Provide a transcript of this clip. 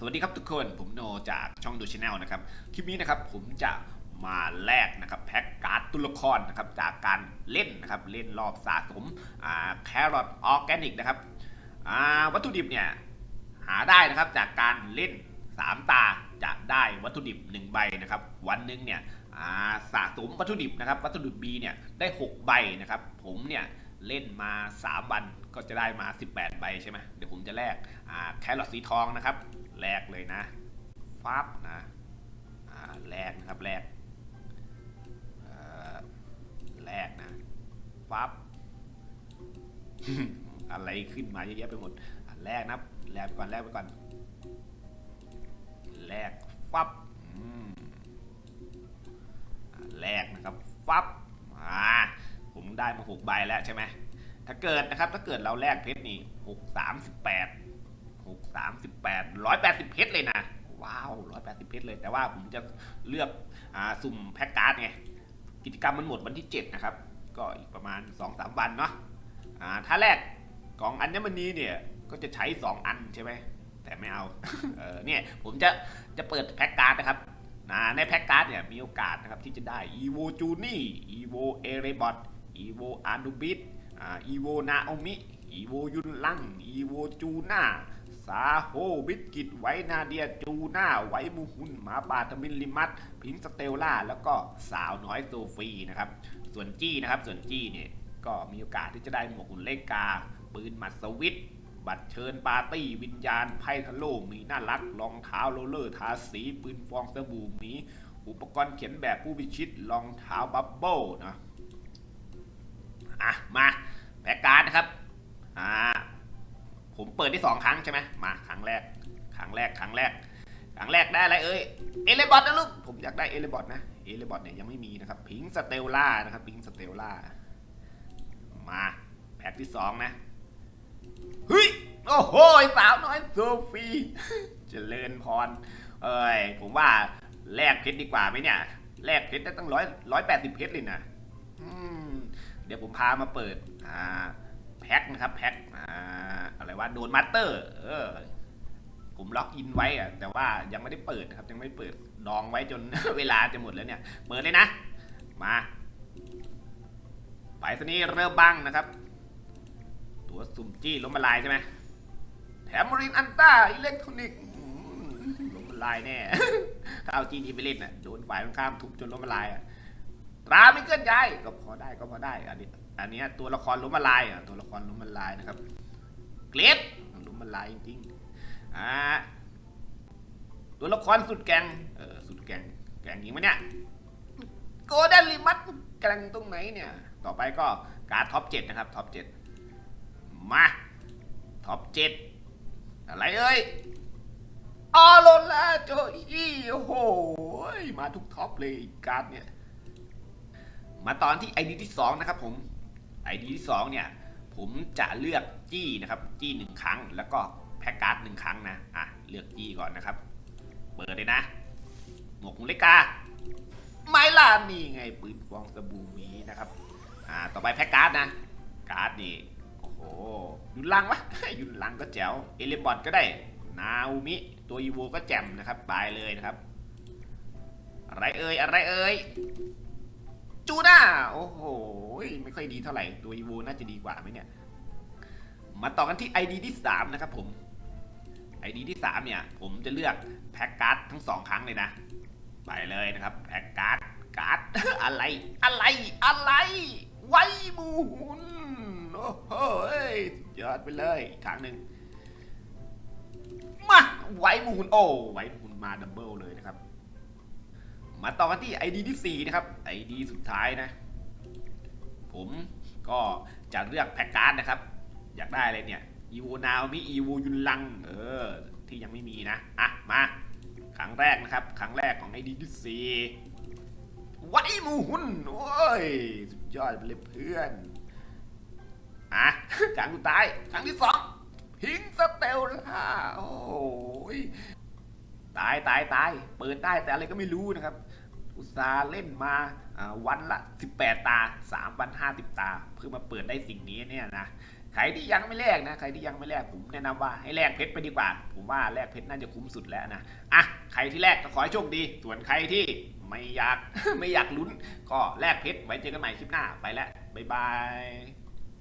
สวัสดีครับทุกคนผมโนจากช่องดูชาแนลนะครับ คลิปนี้นะครับผมจะมาแลกนะครับแพ็กการ์ดตุลครนะครับจากการเล่นนะครับเล่นรอบสะสมแครอทออร์แกนิกนะครับวัตถุดิบเนี่ยหาได้นะครับจากการเล่น 3 ตาจะได้วัตถุดิบ 1 ใบนะครับ วันหนึ่งเนี่ยสะสมวัตถุดิบนะครับวัตถุดิบ B เนี่ยได้ 6 ใบนะครับ ผมเนี่ยเล่นมา 3 วันก็จะได้มา 18 ใบใช่ไหม ยวผมจะแลกแครอทสีทองนะครับแลกเลยนะฟับนะแลกนะครับแลกแลกนะฟับอะไรขึ้นมาเยอะแยะไปหมดแลกนะแลกไปก่อนแลกไปก่อนแลกฟับแลกนะครับฟับอ่าผมได้มาหกใบแล้วใช่ไหม ถ้าเกิดนะครับ ถ้าเกิดเราแลกเพชรนี่หกสามสิบแปดหกสามสิบแปดร้อยแปดสิบเพชรเลยนะว้าวร้อยแปดสิบเพชรเลย แต่ว่าผมจะเลือกอ่าสุ่มแพ็กการ์ดไงกิจกรรมมันหมดวันที่7นะครับ ก็อีกประมาณ2-3วันเนาะอ่าถ้าแรกกล่องอัญมณีเนี่ยก็จะใช้2อันใช่ไหมแต่ไม่เอาเออเนี่ยผมจะจะเปิดแพ็กการ์ดนะครับนะในแพ็กการ์ดเนี่ยมีโอกาสนะครับที่จะได้ evo juni evo erebot evo anubis อ่า evo naomi evo ยุนลัง evo จูน่าซาโฮบิสกิตไวนาเดียจูน่าไวมูฮุนหมาป่าทมินลิมัตพิงสเตลล่าแล้วก็สาวน้อยโซฟีนะครับส่วนจี้นะครับส่วนจี้เนี่ยก็มีโอกาสที่จะได้หมวกหุ่นเลกา ปืนหมัดสวิตบัตรเชิญปาร์ตี้วิญญาณไพ่ทะโลมีน่ารักรองเท้าโรลเลอร์ทาสี ปืนฟองสบู่มี อุปกรณ์เขียนแบบผู้พิชิตรองเท้าบับเบิลนะอะมา แพ็การ์ดนะครับอ่าผมเปิดได้สองครั้งใช่ไหมมาครั้งแรกครั้งแรกครั้งแรกครั้งแรกได้อะไรเอ้ยเอเลบอทนะลูกผมอยากได้เอเลบอทนะเอเลบอทเนี่ยยังไม่มีนะครับพิงสเตลล่านะครับพิงสเตลล่ามาแพ็กที่สองนะเฮ้ยโอ้โหสาวน้อยโซฟีเจริญพร เอ้ยผมว่าแลกเพชรดีกว่าไหมเนี่ยแลกเพชรได้ตั้งร้อยร้อยแปดสิบเพชรเลยนะอืม เดี๋ยวผมพามาเปิดอ่าแพ็คนะครับแพ็คอ่าอะไรว่าโดนมัตเตอร์เออผมล็อกอินไว้อะแต่ว่ายังไม่ได้เปิดนะครับยังไม่เปิดดองไว้จน เวลาจะหมดแล้วเนี่ยเปิดเลยนะ มาไปสนี้เริ่มบังนะครับ ตัวสุ่มจี้ล้มละลายใช่ไหมแถมมรินอันต้าอิเล็กทรอนิกส์ล้มละลายแน่ ถ้าเอาจีนี้ไปเล่นน่ะโดนฝ่ายตรงข้ามทุบจนล้มละลายอะ ราไม่เคลื่อนย้ายก็พอได้ก็พอได้ อันนี้ อันนี้ตัวละครล้มละลายอะตัวละครล้มละลายนะครับ เกรดล้มละลายจริงๆอ่าตัวละครสุดแกงเออสุดแกงแกงจริงไหมเนี่ยโกลเด้นลิมัตแกงตรงไหนเนี่ย ต่อไปก็การท็อปเจ็ดนะครับท็อปเจ็ดมาท็อปเจ็ดอะไรเอ้ยออโลล่าโจอี้โอ้โหมาทุกท็อปเลยการ์ดเนี่ย มาตอนที่ ID ที่ 2 นะครับผม ID ที่ 2 เนี่ย ผมจะเลือกจี้นะครับ จี้หนึ่งครั้ง แล้วก็แพ็กการ์ดหนึ่งครั้งนะ อะ เลือกจี้ก่อนนะครับ เปิดเลยนะ หมวกเล็กกา ไม้ล่านี่ไงปืนฟองสบู่มีนะครับ อ่า ต่อไปแพ็กการ์ดนะ การ์ดนี่ โอ้โห ยุนลังวะ ยุนลังก็แจ๋ว เอเลบอทก็ได้ นาอุมิ ตัวอีโวก็แจ่มนะครับบายเลยนะครับ อะไรเอ่ย อะไรเอ่ย จูน่าโอ้โหไม่ค่อยดีเท่าไหร่ตัวอีโวน่าจะดีกว่าไหมเนี่ย มาต่อกันที่ ID ที่ 3 นะครับผม ID ที่ 3 เนี่ย ผมจะเลือกแพ็กการ์ดทั้งสองครั้งเลยนะ ไปเลยนะครับแพ็กการ์ดการ์ดอะไรอะไรอะไร ไว้มูหุนโอ้โหยอดไปเลยอีกครั้งหนึ่งมาไว้มูหุนโอ้ไว้มูหุนมาดับเบิลเลยนะครับ มาต่อกันที่ ID ที่ 4 นะครับ ID สุดท้ายนะ ผมก็จะเลือกแพ็กการ์ดนะครับ อยากได้อะไรเนี่ยอีโวนาวมีอีโวยุนลัง เออ ที่ยังไม่มีนะ อะ มา ครั้งแรกนะครับ ครั้งแรกของ ID ที่ 4 ไว้มูหุนโอ้ย สุดยอดเลยเพื่อน อะ ครั้งสุดท้าย ครั้งที่สองพิงสเตลล่าโอ้ยตายตายตาย เปิดได้แต่อะไรก็ไม่รู้นะครับ อุตสาห์เล่นมาวันละ 18 ตา 3 วัน 50 ตา เพื่อมาเปิดได้สิ่งนี้เนี่ยนะใครที่ยังไม่แลกนะใครที่ยังไม่แลกผมแนะนำว่าให้แลกเพชรไปดีกว่า ผมว่าแลกเพชรน่าจะคุ้มสุดแล้วนะอะใครที่แลกก็ขอให้โชคดี ส่วนใครที่ไม่อยากไม่อยากลุ้น ก็แลกเพชรไว้เจอกันใหม่คลิปหน้าไปแล้วบ๊ายบาย